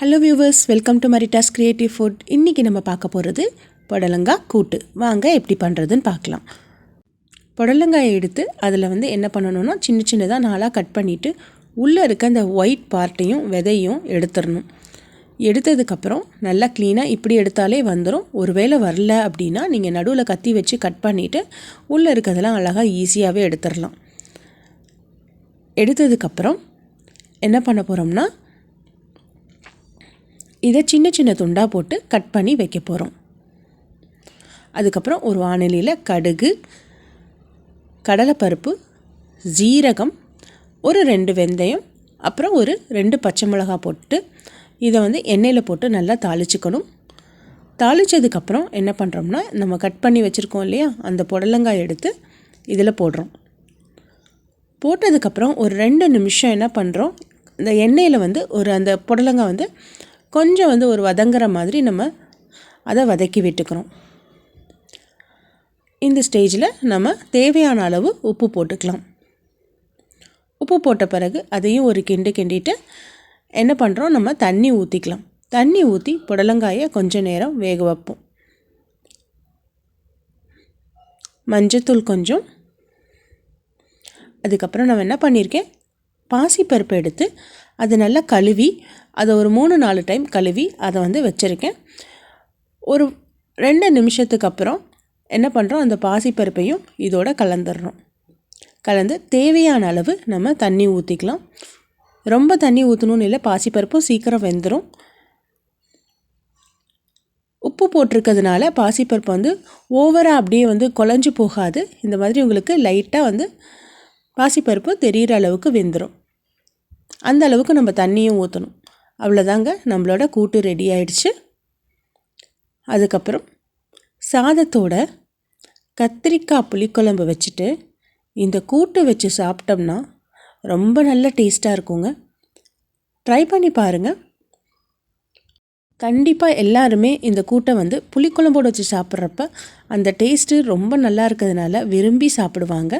Hello viewers welcome to Maritta's creative food இன்றைக்கி நம்ம பார்க்க போகிறது புடலங்காய் கூட்டு. வாங்க எப்படி பண்ணுறதுன்னு பார்க்கலாம். புடலங்காயை எடுத்து அதில் வந்து என்ன பண்ணணும்னா சின்ன சின்னதாக நாளாக கட் பண்ணிவிட்டு உள்ளே இருக்க அந்த ஒயிட் பார்ட்டையும் விதையும் எடுத்துடணும். எடுத்ததுக்கப்புறம் நல்லா க்ளீனாக இப்படி எடுத்தாலே வந்துடும் ஒருவேளை வரல அப்படின்னா நீங்கள் நடுவில் கத்தி வச்சு கட் பண்ணிவிட்டு உள்ளே இருக்கிறதெல்லாம் அழகாக ஈஸியாகவே எடுத்துடலாம். எடுத்ததுக்கப்புறம் என்ன பண்ண போகிறோம்னா இதை சின்ன சின்ன துண்டாக போட்டு கட் பண்ணி வைக்க போகிறோம் அதுக்கப்புறம் ஒரு வானிலையில் கடுகு கடலைப்பருப்பு ஜீரகம் ஒரு ரெண்டு வெந்தயம் அப்புறம் ஒரு ரெண்டு பச்சை மிளகா போட்டு இதை வந்து எண்ணெயில் போட்டு நல்லா தாளிச்சுக்கணும். தாளித்ததுக்கப்புறம் என்ன பண்ணுறோம்னா நம்ம கட் பண்ணி வச்சுருக்கோம் இல்லையா அந்த புடலங்காய் எடுத்து இதில் போடுறோம். போட்டதுக்கப்புறம் ஒரு ரெண்டு நிமிஷம் என்ன பண்ணுறோம் இந்த எண்ணெயில் வந்து ஒரு அந்த புடலங்காய் வந்து கொஞ்சம் வந்து ஒரு வதங்குற மாதிரி நம்ம அதை வதக்கி விட்டுக்கிறோம். இந்த ஸ்டேஜில் நம்ம தேவையான அளவு உப்பு போட்டுக்கலாம். உப்பு போட்ட பிறகு அதையும் ஒரு கிண்டு கிண்டிட்டு என்ன பண்ணுறோம் நம்ம தண்ணி ஊற்றிக்கலாம் தண்ணி ஊற்றி புடலங்காயை கொஞ்சம் நேரம் வேக வைப்போம். மஞ்சத்தூள் கொஞ்சம். அதுக்கப்புறம் நான் என்ன பண்ணியிருக்கேன்? பாசிப்பருப்பு எடுத்து அதை நல்லா கழுவி அதை ஒரு மூணு நாலு டைம் கழுவி அதை வந்து வச்சுருக்கேன். ஒரு ரெண்டு நிமிஷத்துக்கு அப்புறம் என்ன பண்ணுறோம் அந்த பாசிப்பருப்பையும் இதோட கலந்துடுறோம் கலந்து தேவையான அளவு நம்ம தண்ணி ஊற்றிக்கலாம் ரொம்ப தண்ணி ஊற்றணும்னு இல்லை பாசிப்பருப்பும் சீக்கிரம் வெந்துடும் உப்பு போட்டிருக்கிறதுனால பாசிப்பருப்பு வந்து ஓவராக அப்படியே வந்து குழஞ்சி போகாது. இந்த மாதிரி உங்களுக்கு லைட்டாக வந்து பாசிப்பருப்பு தெரிகிற அளவுக்கு வெந்துடும் அந்த அளவுக்கு நம்ம தண்ணியும் ஊற்றணும் அவ்வளோதாங்க நம்மளோட கூட்டு ரெடி ஆயிடுச்சு. அதுக்கப்புறம் சாதத்தோட கத்திரிக்காய் புளிக்குழம்பு வச்சுட்டு இந்த கூட்டு வச்சு சாப்பிட்டோம்னா ரொம்ப நல்ல டேஸ்ட்டாக இருக்குங்க. ட்ரை பண்ணி பாருங்கள் கண்டிப்பாக எல்லாருமே இந்த கூட்டை வந்து புளிக்குழம்போடு வச்சு சாப்பிட்றப்ப அந்த டேஸ்ட்டு ரொம்ப நல்லா இருக்கிறதுனால விரும்பி சாப்பிடுவாங்க.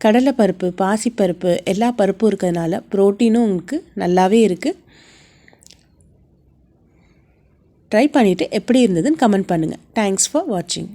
கடலைப்பருப்பு பாசிப்பருப்பு எல்லா பருப்பும் இருக்கிறதுனால ப்ரோட்டீனும் உங்களுக்கு நல்லாவே இருக்குது ட்ரை பண்ணிவிட்டு எப்படி இருந்ததுன்னு கமெண்ட் பண்ணுங்கள் தேங்க்ஸ் ஃபார் வாட்சிங்